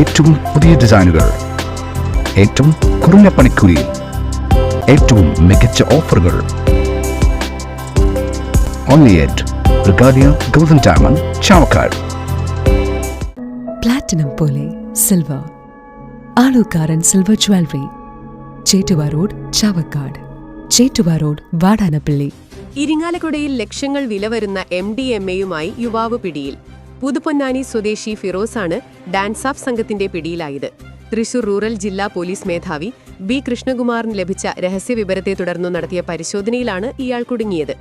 ഏറ്റവും പുതിയ ഡിസൈനുകൾ. ഏറ്റവും കുറഞ്ഞ പണിക്കൂലിയിൽ ഏറ്റവും മികച്ച ഓഫറുകൾ. Only at Regalia golden diamond Chavakkad platinum പോലെ silver Alukkaran silver jewellery Chettuva road Chavakkad Chettuva road Vadanappally ഇരിങ്ങാലക്കുടയിൽ ലക്ഷങ്ങൾ വില വരുന്ന എം ഡി എം എയുമായി യുവാവ് പിടിയിൽ. പുതുപ്പൊന്നാനി സ്വദേശി ഫിറോസാണ് ഡാൻസ് ഓഫ് സംഘത്തിന്റെ പിടിയിലായത്. തൃശൂർ റൂറൽ ജില്ലാ പോലീസ് മേധാവി ബി കൃഷ്ണകുമാറിന് ലഭിച്ച രഹസ്യവിവരത്തെ തുടർന്ന് നടത്തിയ പരിശോധനയിലാണ് ഇയാൾ കുടുങ്ങിയത്.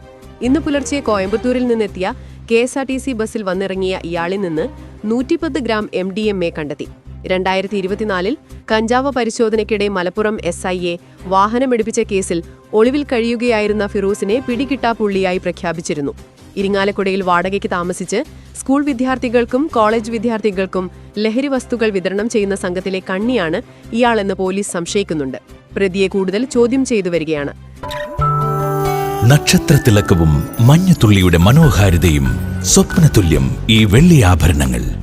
ഇന്ന് പുലർച്ചെ കോയമ്പത്തൂരിൽ നിന്നെത്തിയ K S R T C ബസ്സിൽ വന്നിറങ്ങിയ ഇയാളിൽ നിന്ന് നൂറ്റിപ്പത്ത് gram M D M A കണ്ടെത്തി. രണ്ടായിരത്തി ഇരുപത്തിനാലിൽ കഞ്ചാവ് പരിശോധനയ്ക്കിടെ മലപ്പുറം എസ് ഐ എ വാഹനമെടുപ്പിച്ച കേസിൽ ഒളിവിൽ കഴിയുകയായിരുന്ന ഫിറോസിനെ പിടികിട്ടാപ്പുള്ളിയായി പ്രഖ്യാപിച്ചിരുന്നു. ഇരിങ്ങാലക്കുടയിൽ വാടകയ്ക്ക് താമസിച്ച് സ്കൂൾ വിദ്യാർത്ഥികൾക്കും കോളേജ് വിദ്യാർത്ഥികൾക്കും ലഹരി വസ്തുക്കൾ വിതരണം ചെയ്യുന്ന സംഘത്തിലെ കണ്ണിയാണ് ഇയാളെന്ന് പോലീസ് സംശയിക്കുന്നുണ്ട്. പ്രതിയെ കൂടുതൽ ചോദ്യം ചെയ്തു വരികയാണ്. നക്ഷത്രത്തിളക്കവും മഞ്ഞത്തുള്ളിയുടെ മനോഹാരിതയും സ്വപ്നതുല്യം ഈ വെള്ളി ആഭരണങ്ങൾ.